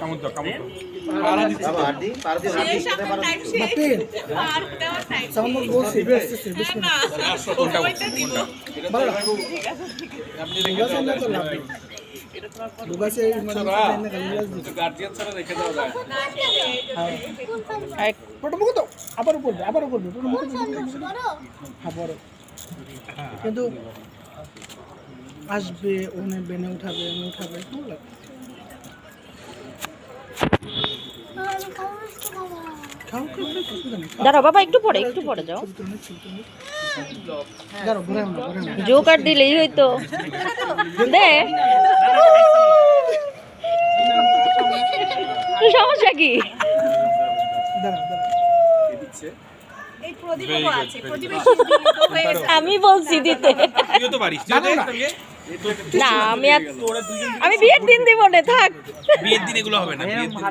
কামড় দাও কামড় দাও। বাবা আর দি পার দিও শেষ আমার টাইম শেষ। বাপের। পার দেওয়ার টাইম সামনে বলছি বেশ বেশ না ওইটা দিব ভালো দুগাছে না তো লাভ নেই দুগাছে মানে হ্যাঁ। আবার করবে আবার মুখো হ্যাঁ কিন্তু আসবে ওনে বেনে উঠাবে উঠাবে দাঁড়াও বাবা একটু পরে একটু পরে যাও। না জোকার দিলেই হইতো। দে। সমস্যা কি? আমি বলছি দিতে। না আমি আর আমি বিয়ের দিন দিব না থাক। বিয়ের দিন এগুলো হবে না বিয়ের দিন।